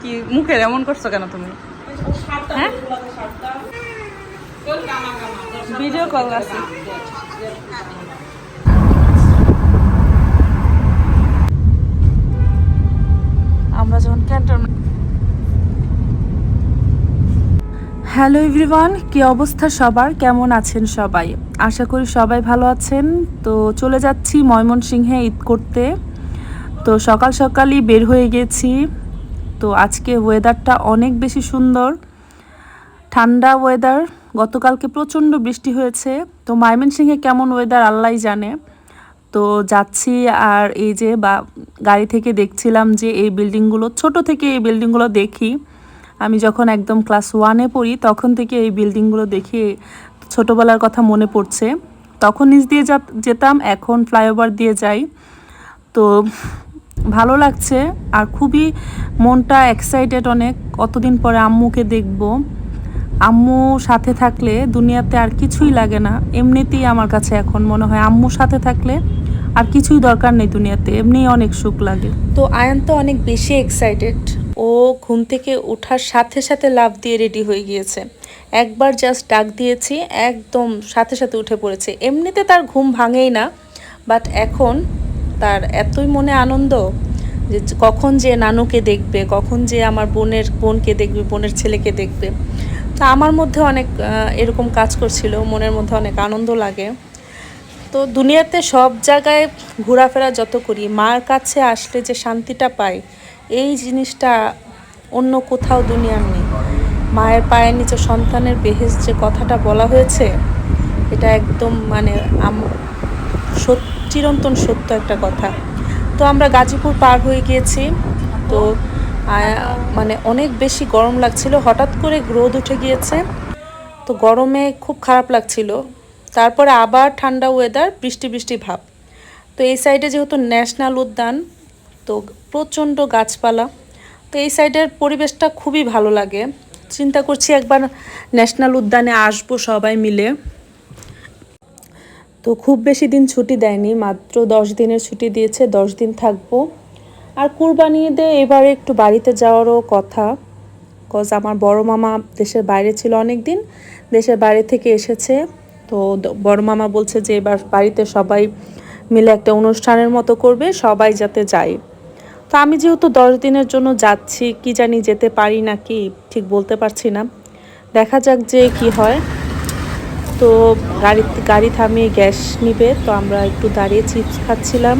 কি মুখের এমন করছ কেন তুমি? হ্যাঁ? ভিডিও কল আছে আমরা যখন ক্যান্টনমেন্ট হ্যালো এভরিওয়ান, কি অবস্থা সবার? কেমন আছেন সবাই? আশা করি সবাই ভালো আছেন। তো চলে যাচ্ছি ময়মনসিংহে ঈদ করতে। তো সকাল সকালই বের হয়ে গেছি। তো আজকে ওয়েদারটা অনেক বেশি সুন্দর। ঠান্ডা ওয়েদার গতকালকে প্রচণ্ড বৃষ্টি হয়েছে। তো ময়মনসিংহে কেমন ওয়েদার আল্লাহই জানে। তো যাচ্ছি আর এই যে বা, গাড়ি থেকে দেখছিলাম যে এই বিল্ডিংগুলো ছোট থেকে এই বিল্ডিংগুলো দেখি। আমি যখন একদম ক্লাস ওয়ানে পড়ি, তখন থেকে এই বিল্ডিংগুলো দেখি ছোটোবেলার কথা মনে পড়ছে। তখন নিচ দিয়ে যেতাম, এখন ফ্লাইওভার দিয়ে যাই। তো ভালো লাগছে আর খুবই মনটা এক্সাইটেড অনেক। কতদিন পরে আম্মুকে দেখব। আম্মু সাথে থাকলে দুনিয়াতে আর কিছুই লাগে না। এমনিতেই আমার কাছে এখন মনে হয় আম্মুর সাথে থাকলে আর কিছুই দরকার নেই দুনিয়াতে। এমনিই অনেক সুখ লাগে। তো আয়ান তো অনেক বেশি এক্সাইটেড ও ঘুম থেকে ওঠার সাথে সাথে লাভ দিয়ে রেডি হয়ে গিয়েছে। একবার জাস্ট ডাক দিয়েছি, একদম সাথে সাথে উঠে পড়েছে। এমনিতে তার ঘুম ভাঙেই না বাট এখন তার এতই মনে আনন্দ যে কখন যে নানুকে দেখবে, কখন যে আমার বোনের, বোনকে দেখবে, বোনের ছেলেকে দেখবে। তো আমার মধ্যে অনেক এরকম কাজ করছিল, মনের মধ্যে অনেক আনন্দ লাগে। তো দুনিয়াতে সব জায়গায় ঘোরাফেরা যত করি, মার কাছে আসলে যে শান্তিটা পাই এই জিনিসটা অন্য কোথাও দুনিয়ার নেই। মায়ের পায়ের নিচে সন্তানের বেহেস যে কথাটা বলা হয়েছে, এটা একদম মানে চিরন্তন সত্য একটা কথা। তো আমরা গাজীপুর পার হয়ে গিয়েছি। তো মানে অনেক বেশি গরম লাগছিল। হঠাৎ করে রোদ উঠে গিয়েছে। তো গরমে খুব খারাপ লাগছিল। তারপরে আবার ঠান্ডা ওয়েদার বৃষ্টি বৃষ্টি ভাব। তো এই সাইডে যেহেতু ন্যাশনাল উদ্যান তো প্রচণ্ড গাছপালা। তো এই সাইডের পরিবেশটা খুবই ভালো লাগে। চিন্তা করছি একবার ন্যাশনাল উদ্যানে আসব সবাই মিলে। তো খুব বেশি দিন ছুটি দেয়নি, মাত্র দশ দিনের ছুটি দিয়েছে, দশ দিন থাকব। আর কুরবানি ঈদে এবারে একটু বাড়িতে যাওয়ারও কথা। কজ আমার বড় মামা দেশের বাইরে ছিল অনেক দিন দেশের বাইরে থেকে এসেছে। তো বড় মামা বলছে যে এবার বাড়িতে সবাই মিলে একটা অনুষ্ঠানের মতো করবে, সবাই যাতে যায়। তো আমি যেহেতু দশ দিনের জন্য যাচ্ছি, কি জানি যেতে পারি না কি, ঠিক বলতে পারছি না। দেখা যাক যে কি হয়। তো গাড়ি গাড়ি থামিয়ে গ্যাস নিবে, তো আমরা একটু দাঁড়িয়ে চিপস খাচ্ছিলাম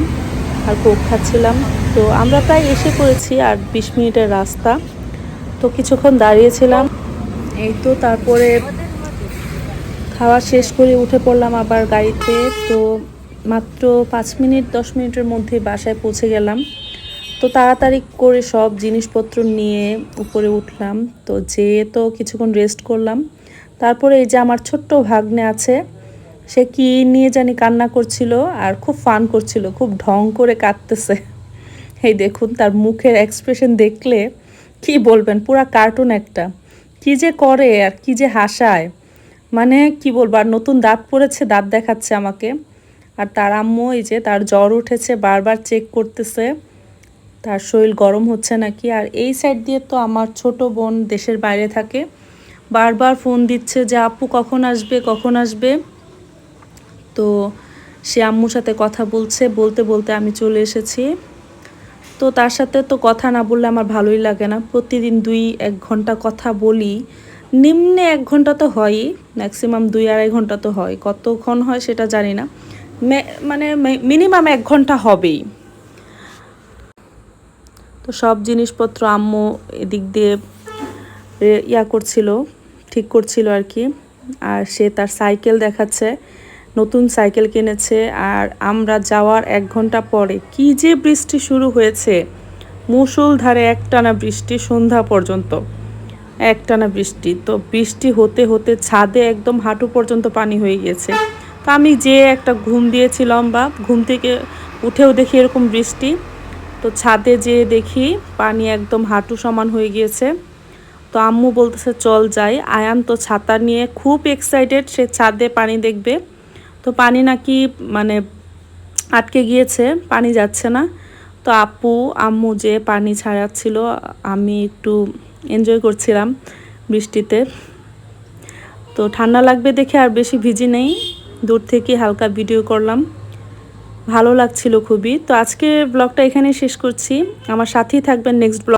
আর কোক খাচ্ছিলাম। তো আমরা প্রায় এসে পড়েছি আর বিশ মিনিটের রাস্তা। তো কিছুক্ষণ দাঁড়িয়েছিলাম। এই তো তারপরে খাওয়া শেষ করে উঠে পড়লাম আবার গাড়িতে। তো মাত্র পাঁচ মিনিট, দশ মিনিটের মধ্যে বাসায় পৌঁছে গেলাম। তো তাড়াতাড়ি করে সব জিনিসপত্র নিয়ে উপরে উঠলাম। তো যেয়ে তো কিছুক্ষণ রেস্ট করলাম। তারপরে এই যে আমার ছোট্ট ভাগ্নে আছে, সে কি নিয়ে জানি কান্না করছিল আর খুব ফান করছিল, খুব ঢং করে কাঁদতেছে। এই দেখুন, তার মুখের এক্সপ্রেশন দেখলে কি বলবেন, পুরা কার্টুন একটা। কি যে করে আর কি যে হাসায়। মানে কি বলব, আর নতুন দাঁত পড়েছে, দাঁত দেখাচ্ছে আমাকে। আর তার আম্মু এই যে তার জ্বর উঠেছে, বারবার চেক করতেছে। তার শরীর গরম হচ্ছে নাকি? আর এই সাইড দিয়ে তো আমার ছোট বোন দেশের বাইরে থাকে। বারবার ফোন দিচ্ছে যে, আপু, কখন আসবে? কখন আসবে? তো সে আম্মুর সাথে কথা বলছে। বলতে বলতে আমি চলে এসেছি। তো তার সাথে তো কথা না বললে আমার ভালোই লাগে না। প্রতিদিন দুই, এক ঘণ্টা কথা বলি। নিম্নে এক ঘণ্টা তো হয়ই ম্যাক্সিমাম দুই, আড়াই ঘণ্টা তো হয়। কতক্ষণ হয় সেটা জানি না। মানে মিনিমাম এক ঘণ্টা হবেই। তো সব জিনিসপত্র আম্মু এদিক দিয়ে ইয়া করছিল, ঠিক করছিল আর কি। আর সে তার সাইকেল দেখাচ্ছে, নতুন সাইকেল কিনেছে, আর আমরা যাওয়ার এক ঘণ্টা পরে কি যে বৃষ্টি শুরু হয়েছে। মুষলধারে একটানা বৃষ্টি সন্ধ্যা পর্যন্ত, একটানা বৃষ্টি। তো বৃষ্টি হতে হতে ছাদে একদম হাঁটু পর্যন্ত পানি হয়ে গিয়েছে। তো আমি যে একটা ঘুম দিয়েছিলাম বা ঘুম থেকে উঠেও দেখি এরকম বৃষ্টি। তো ছাদে যেয়ে দেখি পানি একদম হাঁটু সমান হয়ে গিয়েছে। তো আম্মু বলতেছে, চল যাই। আয়ান তো ছাতা নিয়ে খুব এক্সাইটেড সে ছাদে পানি দেখবে। তো পানি নাকি মানে আটকে গিয়েছে, পানি যাচ্ছে না। তো আপু, আম্মু যে পানি ছাড়াচ্ছিল, আমি একটু এনজয় করছিলাম বৃষ্টিতে। তো ঠান্ডা লাগবে দেখে আর বেশি ভিজি নেই। দূর থেকে হালকা ভিডিও করলাম। ভালো লাগছিল খুবই। তো আজকে ব্লগটা এখানে শেষ করছি। আমার সাথেই থাকবেন নেক্সট ব্লগ